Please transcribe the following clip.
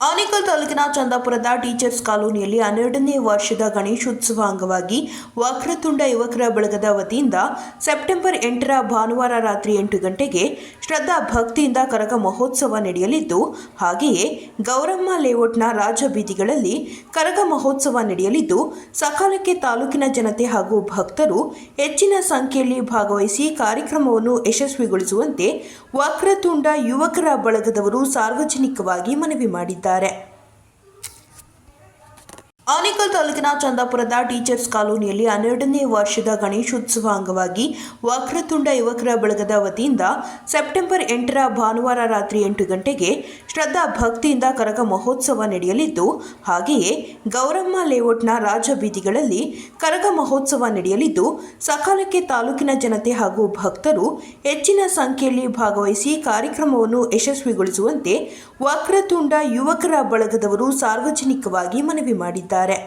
ಆನೇಕಲ್ ತಾಲೂಕಿನ ಚಂದಾಪುರದ ಟೀಚರ್ಸ್ ಕಾಲೋನಿಯಲ್ಲಿ ಹನ್ನೆರಡನೇ ವರ್ಷದ ಗಣೇಶೋತ್ಸವ ಅಂಗವಾಗಿ ವಕ್ರತುಂಡ ಯುವಕರ ಬಳಗದ ವತಿಯಿಂದ ಸೆಪ್ಟೆಂಬರ್ ಎಂಟರ ಭಾನುವಾರ ರಾತ್ರಿ ಎಂಟು ಗಂಟೆಗೆ ಶ್ರದ್ಧಾ ಭಕ್ತಿಯಿಂದ ಕರಗ ಮಹೋತ್ಸವ ನಡೆಯಲಿದ್ದು, ಹಾಗೆಯೇ ಗೌರಮ್ಮ ಲೇಔಟ್ನ ರಾಜಬೀದಿಗಳಲ್ಲಿ ಕರಗ ಮಹೋತ್ಸವ ನಡೆಯಲಿದ್ದು, ಸಕಾಲಕ್ಕೆ ತಾಲೂಕಿನ ಜನತೆ ಹಾಗೂ ಭಕ್ತರು ಹೆಚ್ಚಿನ ಸಂಖ್ಯೆಯಲ್ಲಿ ಭಾಗವಹಿಸಿ ಕಾರ್ಯಕ್ರಮವನ್ನು ಯಶಸ್ವಿಗೊಳಿಸುವಂತೆ ವಕ್ರತುಂಡ ಯುವಕರ ಬಳಗದವರು ಸಾರ್ವಜನಿಕವಾಗಿ ಮನವಿ ಮಾಡಿದ್ದಾರೆ. ಹೇಳ್ತಾರೆ ಆನೇಕಲ್ ತಾಲೂಕಿನ ಚಂದಾಪುರದ ಟೀಚರ್ಸ್ ಕಾಲೋನಿಯಲ್ಲಿ ಹನ್ನೆರಡನೇ ವರ್ಷದ ಗಣೇಶೋತ್ಸವ ಅಂಗವಾಗಿ ವಕ್ರತುಂಡ ಯುವಕರ ಬಳಗದ ವತಿಯಿಂದ ಸೆಪ್ಟೆಂಬರ್ ಎಂಟರ ಭಾನುವಾರ ರಾತ್ರಿ ಎಂಟು ಗಂಟೆಗೆ ಶ್ರದ್ಧಾ ಭಕ್ತಿಯಿಂದ ಕರಗ ಮಹೋತ್ಸವ ನಡೆಯಲಿದ್ದು, ಹಾಗೆಯೇ ಗೌರಮ್ಮ ಲೇಔಟ್ನ ರಾಜಬೀದಿಗಳಲ್ಲಿ ಕರಗ ಮಹೋತ್ಸವ ನಡೆಯಲಿದ್ದು, ಸಕಾಲಕ್ಕೆ ತಾಲೂಕಿನ ಜನತೆ ಹಾಗೂ ಭಕ್ತರು ಹೆಚ್ಚಿನ ಸಂಖ್ಯೆಯಲ್ಲಿ ಭಾಗವಹಿಸಿ ಕಾರ್ಯಕ್ರಮವನ್ನು ಯಶಸ್ವಿಗೊಳಿಸುವಂತೆ ವಕ್ರತುಂಡ ಯುವಕರ ಬಳಗದವರು ಸಾರ್ವಜನಿಕವಾಗಿ ಮನವಿ ಮಾಡಿದ್ದಾರೆ. കൂട്ടുകാരെ